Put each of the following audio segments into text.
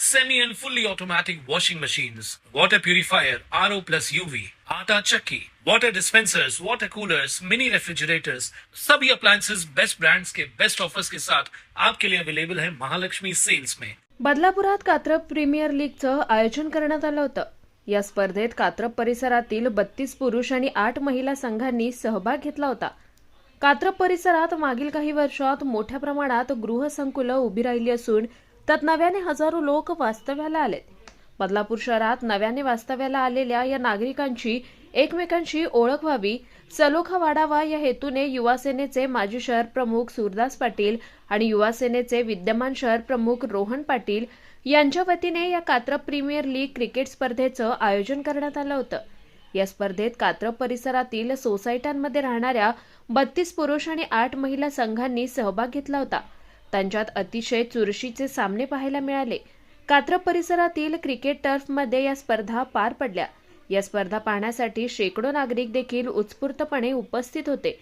semi and fully automatic washing machines, water purifier, RO plus UV, आटा चक्की, water dispensers, water coolers, mini refrigerators, सभी appliances best brands के best offers के साथ आपके लिए अवेलेबल है महालक्ष्मी सेल्स में। बदलापुरात कात्रप प्रीमियर लीगचं आयोजन करण्यात आलं होतं. या स्पर्धेत कात्रप परिसरातील बत्तीस पुरुष आणि आठ महिला संघांनी सहभाग घेतला होता. कात्रप परिसरात मागील काही वर्षात मोठ्या प्रमाणात गृहसंकुलं उभी राहिली असून त्यात नव्याने हजारो लोक वास्तव्याला आलेत. बदलापूर शहरात नव्याने वास्तव्याला आलेल्या या नागरिकांची एकमेकांशी ओळख व्हावी सलोखा वाढावा या हेतूने युवासेनेचे माजी शहर प्रमुख सूरदास पाटील आणि युवासेनेचे विद्यमान शहर प्रमुख रोहन पाटील यांच्या वतीने या कात्रप प्रीमियर लीग क्रिकेट स्पर्धेचं आयोजन करण्यात आलं होतं. या स्पर्धेत कात्रप परिसरातील सोसायट्यांमध्ये राहणाऱ्या बत्तीस पुरुष आणि आठ महिला संघांनी सहभाग घेतला होता. त्यांच्यात अतिशय चुरशीचे सामने पाहायला मिळाले. कात्रप परिसरातील क्रिकेट टर्फमध्ये या स्पर्धा पार पडल्या. या स्पर्धा पाहण्यासाठी शेकडो नागरिक देखील उत्स्फूर्तपणे उपस्थित होते.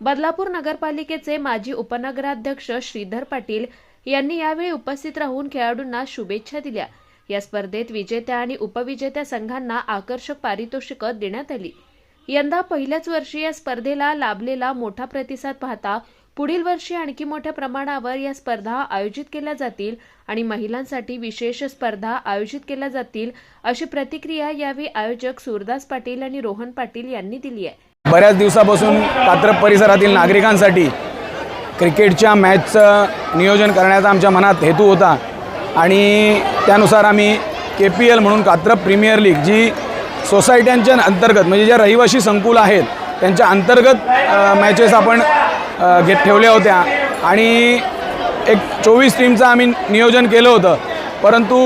बदलापूर नगरपालिकेचे माजी उपनगराध्यक्ष श्रीधर पाटील यांनी यावेळी उपस्थित राहून खेळाडूंना शुभेच्छा दिल्या. या स्पर्धेत विजेत्या आणि उपविजेत्या संघांना आकर्षक पारितोषिकं देण्यात आली. यंदा पहिल्याच वर्षी या स्पर्धेला लाभलेला मोठा प्रतिसाद पाहता पुढील वर्षी आणखी मोठ्या प्रमाणावर या स्पर्धा आयोजित केल्या जातील आणि महिलांसाठी विशेष स्पर्धा आयोजित केल्या जातील अशी प्रतिक्रिया यावेळी आयोजक सूरदास पाटील आणि रोहन पाटील यांनी दिली आहे. बऱ्याच दिवसापासून कात्रप परिसरातील नागरिकांसाठी क्रिकेटच्या मॅचचं नियोजन करण्याचा आमच्या मनात हेतू होता आणि त्यानुसार आम्ही के पी एल म्हणून कात्रप प्रीमियर लीग जी सोसायट्यांच्या अंतर्गत म्हणजे ज्या रहिवासी संकुल आहेत त्यांच्या अंतर्गत मॅचेस आपण घेत ठेवल्या होत्या. आणि एक चोवीस टीमचं आम्ही नियोजन केलं होतं. परंतु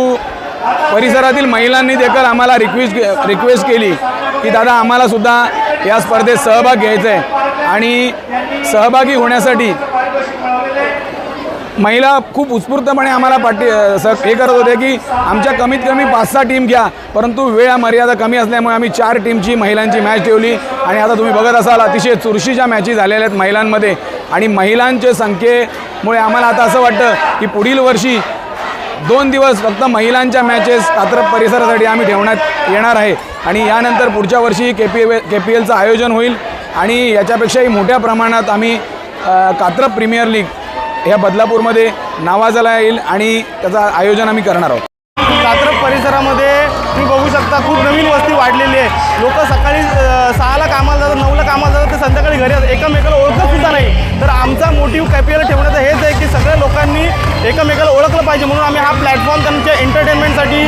परिसरातील महिलांनी देखील आम्हाला रिक्वेस्ट रिक्वेस्ट केली की दादा आम्हालासुद्धा या स्पर्धेत सहभाग घ्यायचा आहे आणि सहभागी होण्यासाठी महिला खूप उत्स्फूर्तपणे आम्हाला पाठी सर हे करत होते की आमच्या कमीत कमी पाच सहा टीम घ्या परंतु वेळ मर्यादा कमी असल्यामुळे आम्ही चार टीमची महिलांची मॅच ठेवली. आणि आता तुम्ही बघत असाल अतिशय चुरशीच्या मॅची झालेल्या आहेत महिलांमध्ये. आणि महिलांच्या संख्येमुळे आम्हाला आता असं वाटतं की पुढील वर्षी दोन दिवस फक्त महिलांच्या मॅचेस कात्रप परिसरासाठी आम्ही ठेवण्यात येणार आहे. आणि यानंतर पुढच्या वर्षी के पी के पी एलचं आयोजन होईल. आणि याच्यापेक्षाही मोठ्या प्रमाणात आम्ही अ, कात्रप प्रीमियर लीग ह्या बदलापूरमध्ये नावाजाला येईल आणि त्याचं आयोजन आम्ही करणार आहोत. कात्रप परिसरामध्ये तुम्ही बघू शकता खूप नवीन वस्ती वाढलेली आहे. लोक सकाळी सहाला कामाला जातात नऊला कामाला जातात ते संध्याकाळी घरी येतात एकमेकाला ओळखत सुद्धा नाही. तर आमचा मोटिव्ह कॅपियल ठेवण्याचा हेच आहे की सगळ्या लोकांनी एकमेकाला ओळखलं पाहिजे म्हणून आम्ही हा प्लॅटफॉर्म त्यांच्या एंटरटेनमेंटसाठी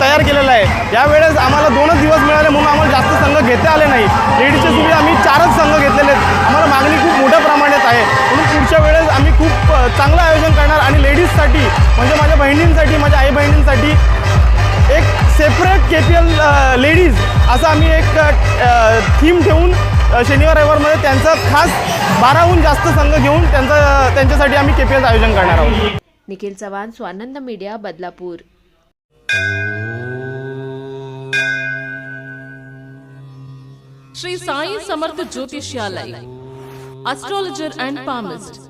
तयार केलेला आहे. यावेळेस आम्हाला दोनच दिवस मिळाले म्हणून आम्हाला जास्त संघ घेता आले नाही. लेडीजचे सुद्धा आम्ही चारच संघ घेतलेले आहेत. आम्हाला मागणी खूप मोठ्या प्रमाणात आहे. म्हणून चांगलं आयोजन करणार आणि लेडीजसाठी म्हणजे माझ्या बहिणींसाठी माझ्या आई बहिणींसाठी एक separate K P L ladies असं आम्ही एक थीम ठेवून शनिवार रविवारमध्ये त्यांचं खास बाराहून जास्त संघ घेऊन त्यांचं त्यांच्यासाठी आम्ही के पी एलचं आयोजन करणार आहोत. Nikhil Chavan Swanand media Badlapur. Shri Sai Samarth Jyotishalay astrologer and palmist